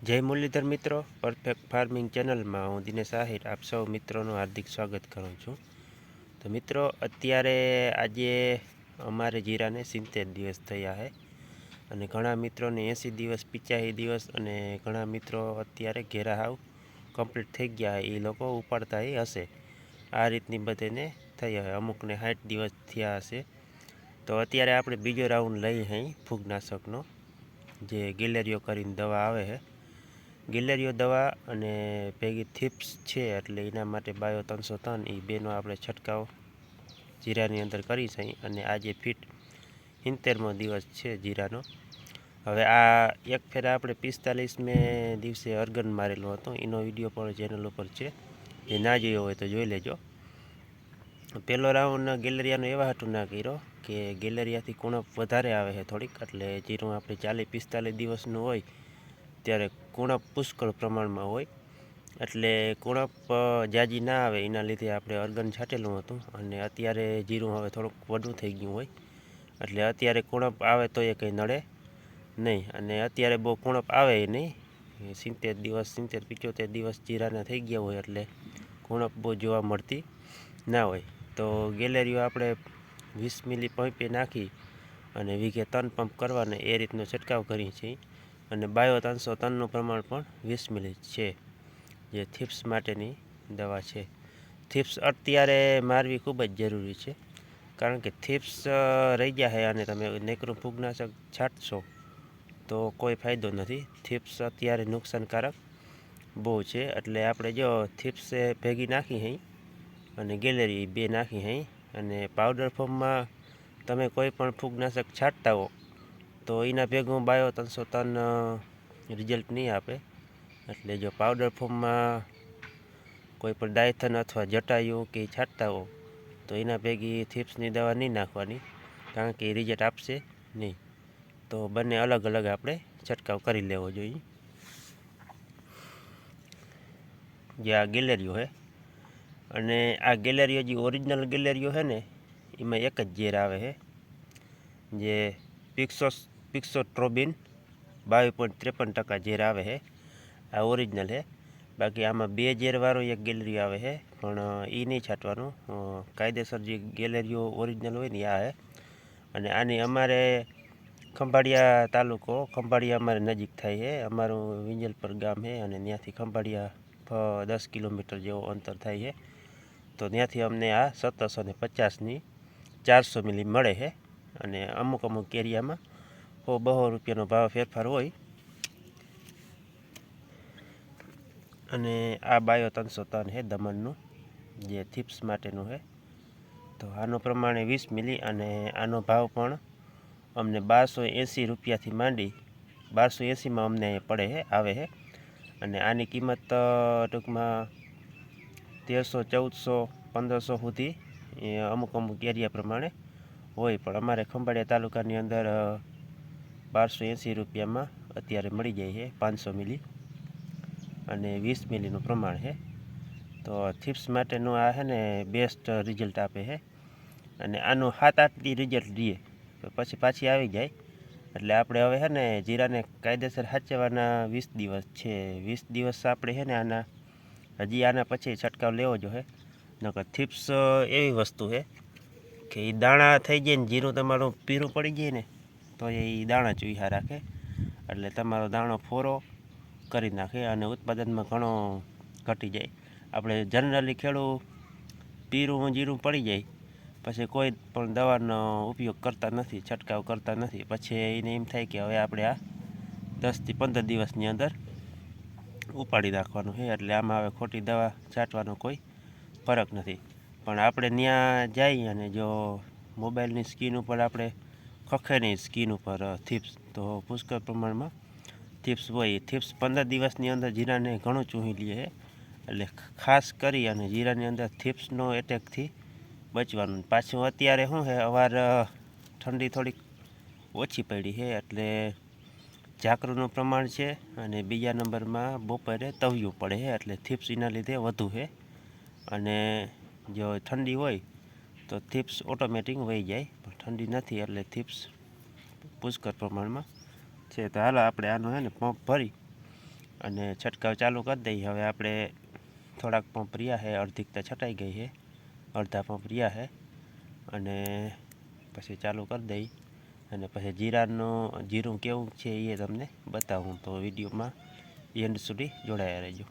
જય મુરલીધર મિત્રો, perfect farming ચેનલમાં હું દિનેશ આહિર, આપ સૌ મિત્રોનું હાર્દિક સ્વાગત કરું છું. તો મિત્રો, અત્યારે આજે અમારે જીરાને સિત્તેર દિવસ થયા છે અને ઘણા મિત્રોને એંસી દિવસ પિચાસી દિવસ અને ઘણા મિત્રો અત્યારે ઘેરા હાવ કમ્પ્લીટ થઈ ગયા એ લોકો ઉપાડતા એ હશે. આ રીતની બધેને થઈ હોય અમુકને સાઠ દિવસ થયા હશે. તો અત્યારે આપણે બીજો રાઉન્ડ લઈ હઈ ફૂગનાશકનો, જે ગેલેરિયો કરીને દવા આવે છે ગિલેરિયો દવા અને ભેગી થીપ્સ છે એટલે એના માટે બાયો ત્રણસો ત્રણ એ બેનો આપણે છંટકાવ જીરાની અંદર કરી છે અને આજે ફીટ સિત્તેરમો દિવસ છે જીરાનો. હવે આ એક ફેરા આપણે પિસ્તાલીસમે દિવસે અર્ગન મારેલો હતો. એનો વીડિયો પણ ચેનલ ઉપર છે. જે ના જોયો હોય તો જોઈ લેજો. પહેલો રાઉન્ડ ગેલેરિયાનો એવા હાટું ના કર્યો કે ગેલેરિયાથી કુણપ વધારે આવે છે થોડીક. એટલે જીરું આપણે ચાલીસ પિસ્તાલીસ દિવસનું હોય ત્યારે કુણપ પુષ્કળ પ્રમાણમાં હોય. એટલે કુણપ જાજી ના આવે એના લીધે આપણે અર્ગન છાંટેલું હતું અને અત્યારે જીરું હવે થોડુંક વધુ થઈ ગયું હોય. એટલે અત્યારે કુણપ આવે તો એ કંઈ નડે નહીં. અને અત્યારે બહુ કુણપ આવે નહીં. સિત્તેર દિવસ, સિત્તેર પિચોતેર દિવસ જીરાના થઈ ગયા હોય એટલે કુણપ બહુ જોવા મળતી ના હોય. તો ગેલેરીઓ આપણે વીસ મિલી પંપે નાખી અને વીઘે ત્રણ પંપ કરવાને એ રીતનો છંટકાવ કરીએ છીએ. અને બાયો ત્રણસો ત્રણનું પ્રમાણ પણ વીસ મિલી છે, જે થીપ્સ માટેની દવા છે. થીપ્સ અત્યારે મારવી ખૂબ જ જરૂરી છે, કારણ કે થીપ્સ રહી ગયા છે અને તમે નેકરું ફૂગનાશક છાંટશો તો કોઈ ફાયદો નથી. થીપ્સ અત્યારે નુકસાનકારક બહુ છે, એટલે આપણે જો થીપ્સે ભેગી નાખી હઈ અને ગેલેરી બે નાખી હઈ અને પાવડર ફોર્મમાં તમે કોઈ પણ ફૂગનાશક છાંટતા હો તો એના ભેગું બાયો ત્રણસો ત્રણ રિઝલ્ટ નહીં આપે. એટલે જો પાવડર ફોર્મમાં કોઈ પણ ડાયથન અથવા જટાયુ કે છાંટતા હો તો એના ભેગી થીપ્સની દવા નહીં નાખવાની, કારણ કે એ રિઝલ્ટ આપશે નહીં. તો બંને અલગ અલગ આપણે છંટકાવ કરી લેવો જોઈએ. જે આ ગેલેરીઓ છે, અને આ ગેલેરીઓ જે ઓરિજિનલ ગેલેરીઓ છે ને, એમાં એક જ ઝેર આવે છે, જે પિક્સો પિક્સોટ્રોબિન બાવીસ પોઈન્ટ ત્રેપન ટકા ઝેર આવે છે. આ ઓરિજિનલ છે. બાકી આમાં બે ઝેરવાળો એક ગેલેરી આવે છે, પણ એ નહીં છાંટવાનું. કાયદેસર જે ગેલેરીઓ ઓરિજિનલ હોય ને આ છે. અને આની અમારે ખંભાળિયા તાલુકો, ખંભાળિયા અમારે નજીક થાય છે. અમારું વિંજલપર ગામ છે અને ત્યાંથી ખંભાળિયા દસ કિલોમીટર જેવો અંતર થાય છે. તો ત્યાંથી અમને આ સત્તરસો ને પચાસની ચારસો મિલી મળે છે. અને અમુક અમુક એરિયામાં સો બસો રૂપિયાનો ભાવ ફેરફાર હોય. અને આ બાયો ત્રણસો ત્રણ છે દમણનું, જે થીપ્સ માટેનું છે તો આનો પ્રમાણે વીસ મિલી અને આનો ભાવ પણ અમને બારસો એંસી રૂપિયાથી માંડી, બારસો એંસીમાં અમને પડે છે આવે છે અને આની કિંમત ટૂંકમાં તેરસો, ચૌદસો, પંદરસો સુધી અમુક અમુક એરિયા પ્રમાણે હોય. પણ અમારે ખંભાળિયા તાલુકાની અંદર બારસો એંસી રૂપિયામાં અત્યારે મળી જાય છે, પાંચસો મિલી. અને વીસ મિલીનું પ્રમાણ છે. તો થિપ્સ માટેનું આ છે ને બેસ્ટ રિઝલ્ટ આપે છે. અને આનું સાત આઠ દી રિઝલ્ટ દઈએ પછી પાછી આવી જાય. એટલે આપણે હવે છે ને જીરાને કાયદેસર સાચવવાના વીસ દિવસ છે. વીસ દિવસ આપણે છે ને આના, હજી આના પછી છંટકાવ લેવો જોઈએ નકર થીપ્સ એવી વસ્તુ છે કે એ દાણા થઈ જાય ને જીરું તમારું પીરું પડી જાય ને તો એ દાણા ચૂહ્યા રાખે. એટલે તમારો દાણો ફોરો કરી નાખે અને ઉત્પાદનમાં ઘણો ઘટી જાય. આપણે જનરલી ખેડૂત પીરું જીરું પડી જાય. પછી કોઈ પણ દવાનો ઉપયોગ કરતા નથી, છંટકાવ કરતા નથી. પછી એને એમ થાય કે હવે આપણે આ દસથી પંદર દિવસની અંદર ઉપાડી નાખવાનું છે. એટલે આમાં હવે ખોટી દવા છાંટવાનો કોઈ ફરક નથી. પણ આપણે ત્યાં જઈ અને જો મોબાઈલની સ્કીન ઉપર આપણે ખખે સ્કીન ઉપર થીપ્સ તો પુષ્કળ પ્રમાણમાં થીપ્સ હોય. એ થીપ્સ પંદર દિવસની અંદર જીરાને ઘણું ચૂહી લે. એટલે ખાસ કરી અને જીરાની અંદર થીપ્સનો એટેકથી બચવાનું. પાછું અત્યારે શું છે? અવાર ઠંડી થોડીક ઓછી પડી છે. એટલે ઝાકરુંનું પ્રમાણ છે અને બીજા નંબરમાં બપોરે તવિયું પડે છે. એટલે થીપ્સ એના લીધે વધુ છે. અને જો ઠંડી હોય તો થીપ્સ ઓટોમેટિક વહી જાય. ઠંડી નથી એટલે થીપ્સ પુષ્કળ પ્રમાણમાં છે. તો હાલો આપણે આનો હે ને પંપ ભરી અને છંટકાવ ચાલુ કરી દઈએ. હવે આપણે થોડાક પંપ રહ્યા છે. અડધીક તો છટાઈ ગઈ છે. અડધા પંપ રહ્યા છે. અને પછી ચાલુ કરી દઈ અને પછી જીરાનું, જીરું કેવું છે એ તમને બતાવું. તો વિડીયોમાં એન્ડ સુધી જોડાયા રહેજો.